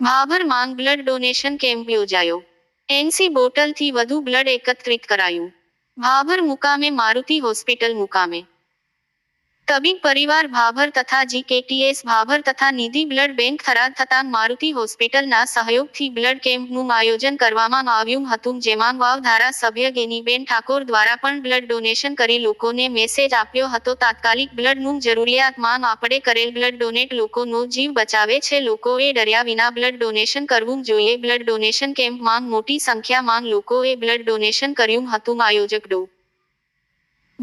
ભાભર માંગ blood donation camp યોજાયો એનસી બોટલથી વધુ બ્લડ એકત્રિત કરાયું. ભાભર મુકામે, મારુતિ હોસ્પિટલ મુકામે. તબીબ પરિવાર ભાભર તથા જીકેટીએસ ભાભર તથા નિધિ બ્લડ બેંક થરાદ તથા મારુતિ હોસ્પિટલના સહયોગથી બ્લડ કેમ્પનું આયોજન કરવામાં આવ્યું હતું, જેમાં વાવ ધારાસભ્ય ગેનીબેન ઠાકોર દ્વારા પણ બ્લડ ડોનેશન કરી લોકોને મેસેજ આપ્યો હતો, તાત્કાલિક બ્લડનું જરૂરિયાતમાં આપણે કરેલ બ્લડ ડોનેટ લોકોનો જીવ બચાવે છે, લોકોએ ડર્યા વિના બ્લડ ડોનેશન કરવું જોઈએ, બ્લડ ડોનેશન કેમ્પમાં મોટી સંખ્યામાં લોકોએ બ્લડ ડોનેશન કર્યું હતું, આયોજક ડો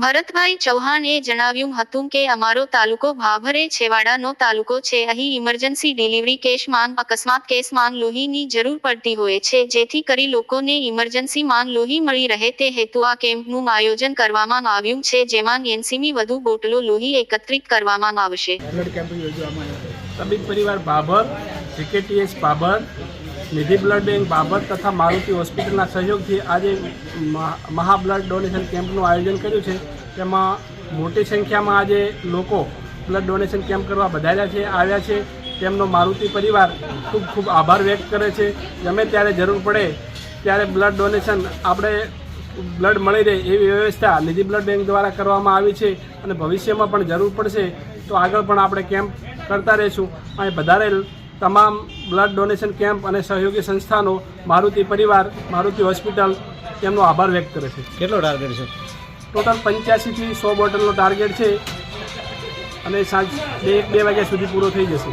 ભરતભાઈ ચૌહાણે જણાવ્યું હતું કે અમારો તાલુકો ભાભરે છેવાડાનો તાલુકો છે. અહીં ઇમરજન્સી ડિલિવરી કેશ માંગ, અકસ્માત કેસમાં લોહીની જરૂર પડતી હોય છે. જેથી કરી લોકોને ઇમરજન્સી માંગ લોહી મળી રહે તે હેતુ આ કેમ્પનું આયોજન કરવામાં આવ્યું છે, જેમાં એનસીમી વધુ બોટલો લોહી એકત્રિત કરવામાં આવશે. તબીબ પરિવાર બાબર જીકેટીએસ બાબર નિધિ બ્લડ બેંક બાબત તથા મારુતિ હોસ્પિટલના સહયોગથી આજે મહા- બ્લડ ડોનેશન કેમ્પનું આયોજન કર્યું છે. તેમાં મોટી સંખ્યામાં આજે લોકો બ્લડ ડોનેશન કેમ્પ કરવા બધાર્યા છે, આવ્યા છે. તેમનો મારુતિ પરિવાર ખૂબ ખૂબ આભાર વ્યક્ત કરે છે. ગમે ત્યારે જરૂર પડે ત્યારે બ્લડ ડોનેશન આપણે બ્લડ મળી રહે એવી વ્યવસ્થા નિધિ બ્લડ બેંક દ્વારા કરવામાં આવી છે અને ભવિષ્યમાં પણ જરૂર પડશે. તો આગળ પણ આપણે કેમ્પ કરતા રહીશું. અને વધારે તમામ બ્લડ ડોનેશન કેમ્પ અને સહયોગી સંસ્થાનો મારુતિ પરિવાર મારુતિ હોસ્પિટલ તેમનો આભાર વ્યક્ત કરે છે. કેટલો ટાર્ગેટ છે? ટોટલ પંચ્યાસીથી સો બોટલનો ટાર્ગેટ છે અને સાંજ બે એક બે વાગ્યા સુધી પૂરો થઈ જશે.